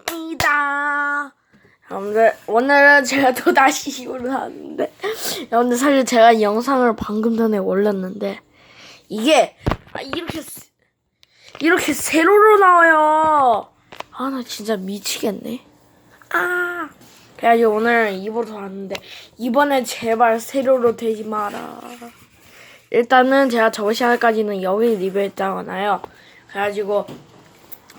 전준상입니다. 여러분들 오늘은 제가 또 다시 시골을 나왔는데 여러분들 사실 제가 이 영상을 방금 전에 올렸는데 이게 아, 이렇게 세- 이렇게 세로로 나와요. 아 나 진짜 미치겠네. 아 그래가지고 오늘 입으로 왔는데 이번에 제발 세로로 되지 마라. 일단은 제가 저번 시간까지는 여기 리뷰했잖아요. 그래가지고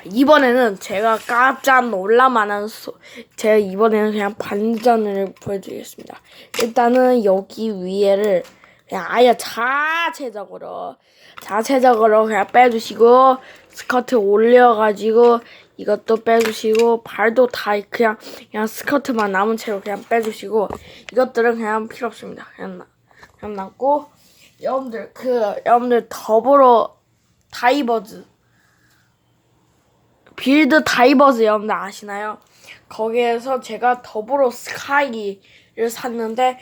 이번에는 제가 깜짝 놀라만한 소, 제가 이번에는 그냥 반전을 보여드리겠습니다. 일단은 여기 위에를 그냥 아예 자체적으로 자체적으로 그냥 빼주시고 스커트 올려가지고 이것도 빼주시고 발도 다 그냥 그냥 스커트만 남은 채로 그냥 빼주시고 이것들은 그냥 필요 없습니다. 그냥 나, 그냥 남고 여러분들 그 여러분들 더불어 다이버즈 빌드 다이버즈 여러분들 아시나요? 거기에서 제가 더불어 스카이를 샀는데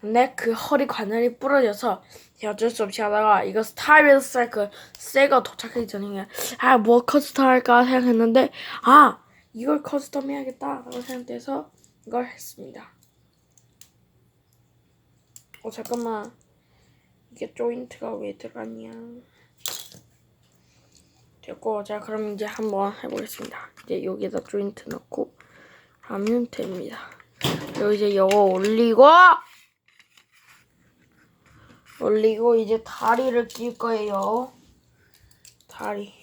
근데 그 허리 관절이 부러져서 어쩔 수 없이 하다가 이거 스타일리스 사이클 새거 도착하기 전에 아 뭐 커스텀 할까 생각했는데 아 이걸 커스텀 해야겠다 라고 생각해서 이걸 했습니다. 어 잠깐만. 이게 조인트가 왜 들어갔냐 됐고 자 그럼 이제 한번 해보겠습니다. 이제 여기다 조인트 넣고 하면 됩니다. 그리고 이제 이거 올리고 올리고 이제 다리를 낄 거예요. 다리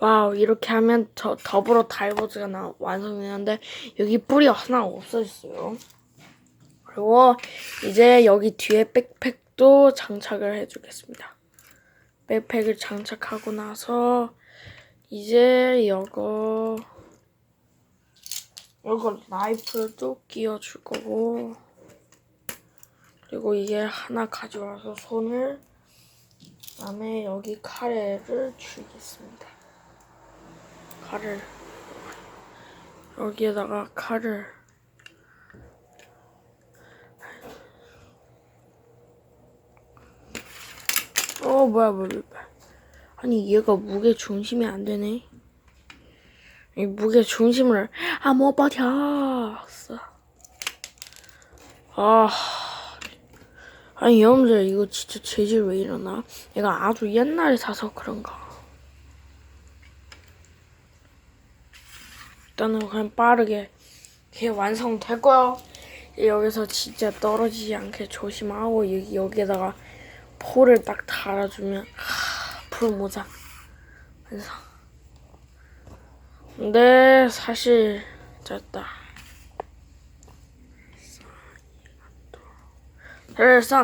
와우 이렇게 하면 더, 더불어 다이버즈가 나, 완성되는데 여기 뿌리 하나 없어졌어요 그리고 이제 여기 뒤에 백팩도 장착을 해주겠습니다 백팩을 장착하고 나서 이제 이거 이거 라이프를 또 끼워줄 거고 그리고 이게 하나 가져와서 손을 그다음에 여기 카레를 주겠습니다. 칼을 여기에다가 칼을 어 뭐야 뭐야 뭐야 아니 얘가 무게 중심이 안 되네. 이 무게 중심을 아못 버텨 아 아니 여러분들 이거 진짜 재질 왜 이러나? 얘가 아주 옛날에 사서 그런가 일단은 그냥 빠르게 이게 완성됐고요. 여기서 진짜 떨어지지 않게 조심하고 여기, 여기에다가 포를 딱 달아주면 하, 풀 모자 완성. 근데 사실 됐다.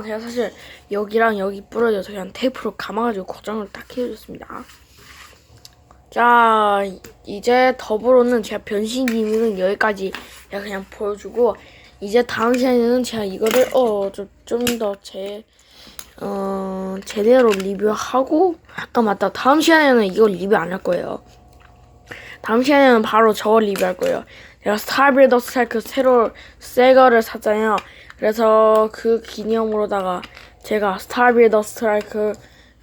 제가 사실 여기랑 여기 부러져서 그냥 테이프로 감아가지고 고정을 딱 해줬습니다. 자 이제 더불어는 제가 변신 기능은 여기까지 제가 그냥 보여주고 이제 다음 시간에는 제가 이거를 어 좀 더 제 어, 제대로 리뷰하고 아까 맞다. 다음 시간에는 이거 리뷰 안 할 거예요. 다음 시간에는 바로 저거 리뷰할 거예요. 제가 스타빌더 스타이크 새로 새 거를 샀잖아요. 그래서 그 기념으로다가 제가 스타빌더 스트라이크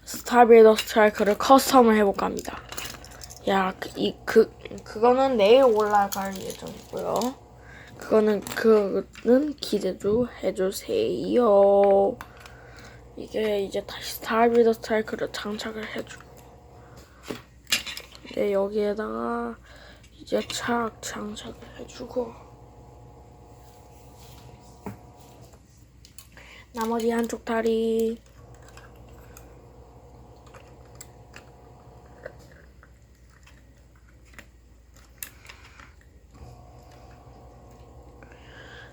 스타빌더 스트라이크를 커스텀을 해볼까 합니다 야, 그, 이, 그, 그거는 내일 올라갈 예정이고요. 그거는, 그거는 기대 좀 해주세요. 이게 이제 다시 스타일비더 스트라이크를 장착을 해줘. 네, 여기에다가 이제 착 장착을 해주고. 나머지 한쪽 다리.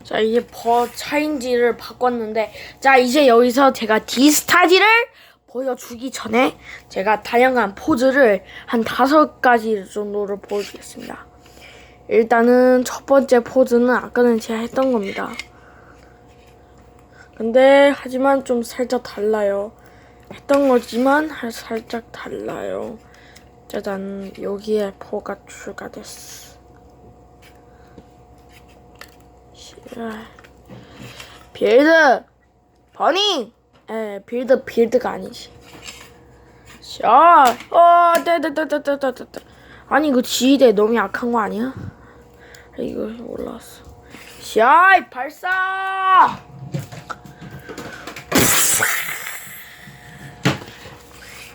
자 이제 버 차인지를 바꿨는데 자 이제 여기서 제가 디스타지를 보여주기 전에 제가 다양한 포즈를 한 다섯 가지 정도를 보여주겠습니다. 일단은 첫 번째 포즈는 아까는 제가 했던 겁니다. 근데 하지만 좀 살짝 달라요. 했던 거지만 살짝 달라요. 짜잔 여기에 포가 추가됐어. 빌드! 버닝 에 빌드 빌드가 아니지. 자, 어, 떼떼떼떼떼떼떼. 아니 이거 지휘대 너무 약한 거 아니야? 이거 올라왔어. 샤이 발사!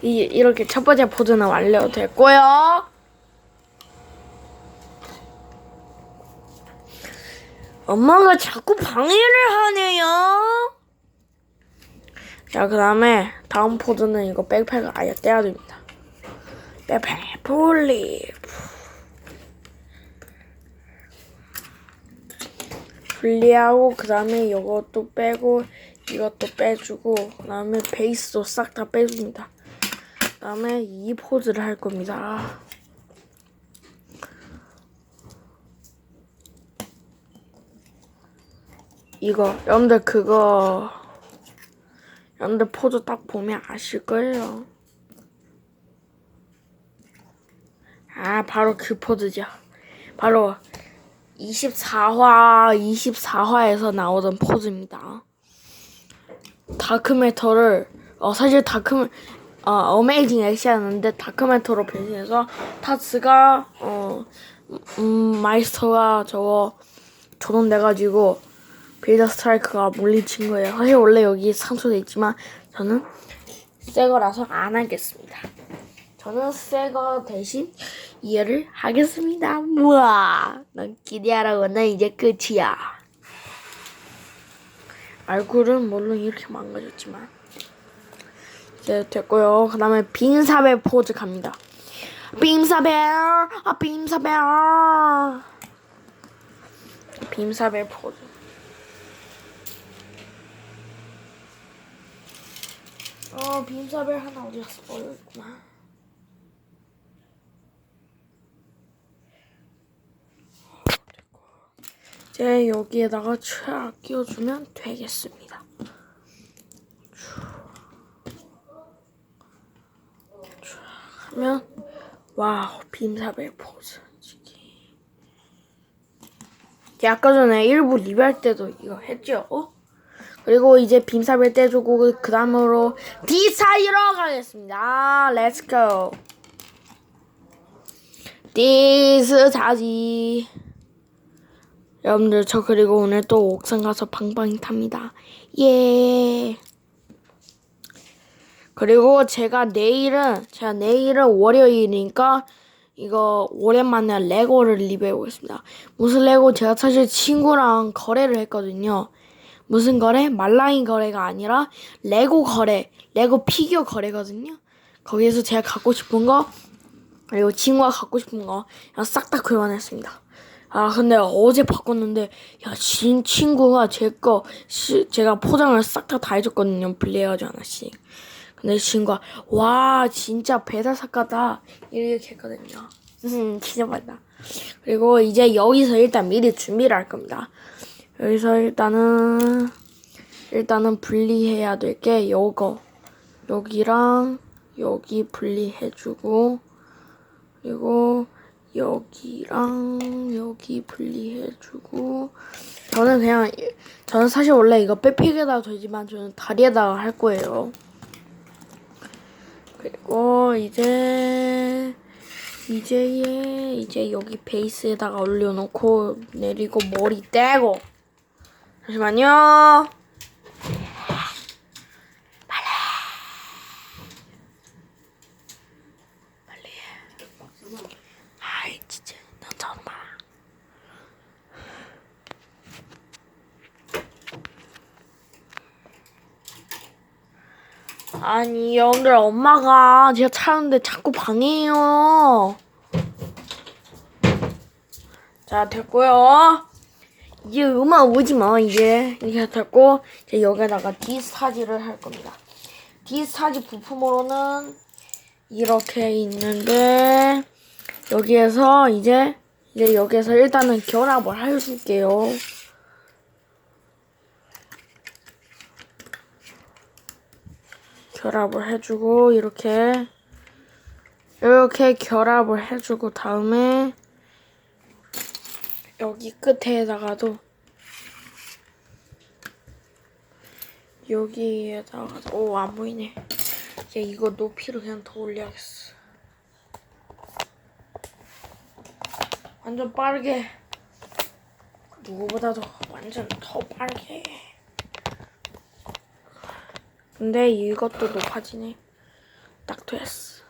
이 이렇게 첫 번째 포즈는 완료됐고요. 엄마가 자꾸 방해를 하네요. 자, 그 다음에 다음 포즈는 이거 백팩을 아예 떼야 됩니다. 백팩 플립. 분리하고 그 다음에 이것도 빼고 이것도 빼주고 그 다음에 베이스도 싹 다 빼줍니다. 그 다음에 이 포즈를 할 겁니다. 이거 여러분들 그거 여러분들 포즈 딱 보면 아실 거예요. 아 바로 그 포즈죠. 바로 24화 24화에서 나오던 포즈입니다. 다크메터를 어 사실 다크 어 어메이징 엑시였는데 다크메터로 변신해서 타츠가 어 음, 마이스터가 저거 조동돼가지고 빌더 스트라이크가 물리친 거예요. 사실 원래 여기 상처돼 있지만 저는 새 거라서 안 하겠습니다. 저는 새 거 대신 이해를 하겠습니다. 우와, 넌 기대하라고 난 이제 끝이야. 얼굴은 물론 이렇게 망가졌지만 이제 됐고요. 그 다음에 빙사벨 포즈 갑니다. 빙사벨, 아 빙사벨, 빙사벨 포즈. 어, 빔사벨 하나 어디 갔어? 있구나. 이제 여기에다가 촥 끼워주면 되겠습니다. 촥 하면 와우 빔사벨 포즈. 제가 아까 전에 일부 리뷰할 때도 이거 했죠? 어? 그리고 이제 빔사벨 떼주고 그 다음으로 디사이러 가겠습니다. 렛츠 고. 디스 자지. 여러분들 저 그리고 오늘 또 옥상 가서 방방이 탑니다. 예. 그리고 제가 내일은 제가 내일은 월요일이니까 이거 오랜만에 레고를 리뷰해 보겠습니다. 무슨 레고 제가 사실 친구랑 거래를 했거든요. 무슨 거래? 말라인 거래가 아니라 레고 거래, 레고 피규어 거래거든요. 거기에서 제가 갖고 싶은 거 그리고 친구가 갖고 싶은 거 싹 다 교환했습니다. 아 근데 어제 바꿨는데 야 진 친구가 제 거 제가 포장을 싹 다 다 해줬거든요. 블레어즈 하나씩. 근데 친구가 와 진짜 배달 사과다 이렇게 했거든요. 음 맞다. 그리고 이제 여기서 일단 미리 준비를 할 겁니다. 여기서 일단은 일단은 분리해야 될 게 요거. 여기랑 여기 분리해주고 그리고 여기랑 여기 분리해주고. 저는 그냥 저는 사실 원래 이거 백팩에다가 되지만 저는 다리에다가 할 거예요. 그리고 이제 이제 이제 여기 베이스에다가 올려놓고 내리고 머리 떼고 잠시만요. 빨리. 빨리 해. 아이 진짜 너 정말. 아니 여러분들 엄마가 제가 차는데 자꾸 방해해요. 자 됐고요. 이제 음악 오지 마 이제 이렇게 됐고 이제 여기다가 디스타지를 할 겁니다. 디스타지 부품으로는 이렇게 있는데 여기에서 이제 이제 여기에서 일단은 결합을 해줄게요. 결합을 해주고 이렇게 이렇게 결합을 해주고 다음에 여기 끝에다가도 여기에다가 오 안 보이네. 이제 이거 높이를 그냥 더 올려야겠어. 완전 빠르게 누구보다도 완전 더 빠르게. 근데 이것도 높아지네. 딱 됐어.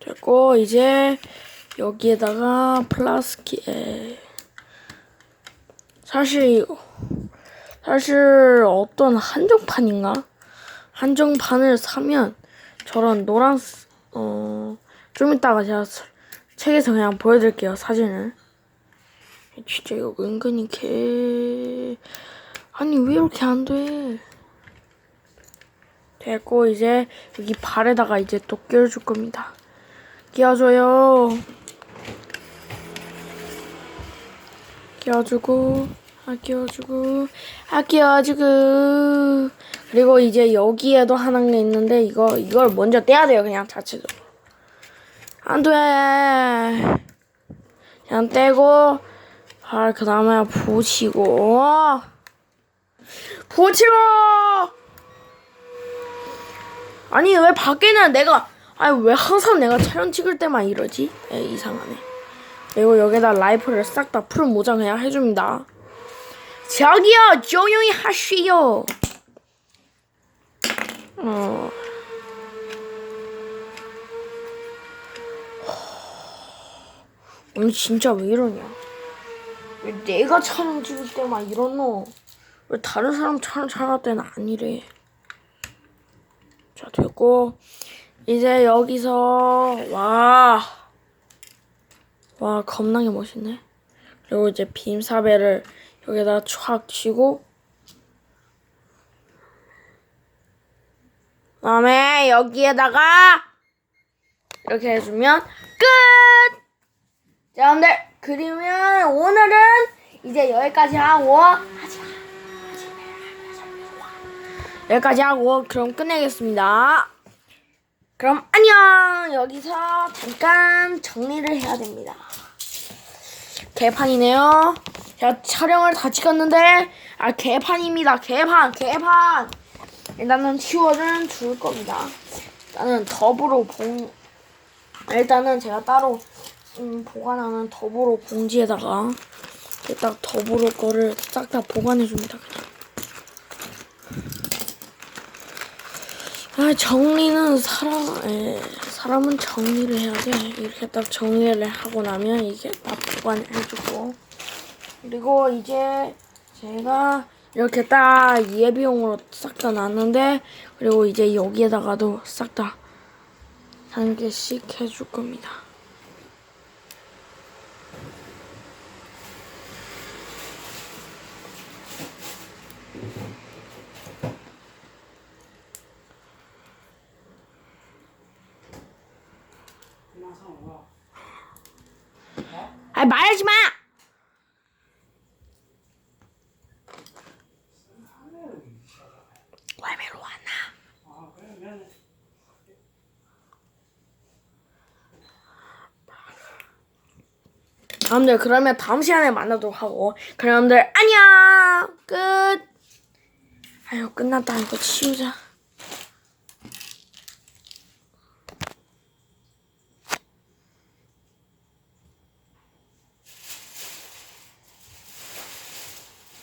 됐고 이제 여기에다가 플라스틱 사실 이거 사실 어떤 한정판인가 한정판을 사면 저런 노란 어좀 이따가 제가 서- 책에서 그냥 보여드릴게요 사진을 진짜 이거 은근히 개 아니 왜 이렇게 안 돼? 됐고 이제 여기 발에다가 이제 또 끼워줄 겁니다. 끼워줘요. 끼워주고 아 끼워주고 아 끼워주고. 그리고 이제 여기에도 하나가 있는데 이거 이걸 먼저 떼야 돼요 그냥 자체적으로. 안돼. 그냥 떼고 아 그 다음에 붙이고. 붙이고! 아니 왜 밖에는 내가 아니 왜 항상 내가 촬영 찍을 때만 이러지? 에, 이상하네. 그리고 여기다 라이프를 싹다풀 모자 그냥 해줍니다. 저기요 조용히 하시오. 어. 아니 진짜 왜 이러냐? 왜 내가 촬영 찍을 때만 이러노? 왜 다른 사람 촬영 촬영할 때는 아니래? 자 됐고 이제 여기서 와. 와 겁나게 멋있네. 그리고 이제 빔사배를 여기다 촥 치고 그다음에 여기에다가 이렇게 해주면 끝. 자, 여러분들 그러면 오늘은 이제 여기까지 하고 여기까지 하고 그럼 끝내겠습니다. 그럼 안녕 여기서 잠깐 정리를 해야 됩니다. 개판이네요. 제가 촬영을 다 찍었는데 아 개판입니다. 개판 개판. 일단은 치워는 줄 겁니다. 일단은 더불어 봉 일단은 제가 따로 음, 보관하는 더불어 봉지에다가 딱 더불어 거를 싹 다 보관해 줍니다. 그냥. 아 정리는 사람 에, 사람은 정리를 해야 돼 이렇게 딱 정리를 하고 나면 이게 딱 보관을 해주고 그리고 이제 제가 이렇게 딱 예비용으로 싹 다 놨는데 그리고 이제 여기에다가도 싹 다 한 개씩 해줄 겁니다. 아 말하지 마. 외매로 왔나? 여러분들 그러면 다음 시간에 만나도록 하고. 그럼 여러분들 안녕! 끝! 아유 끝났다 이거 치우자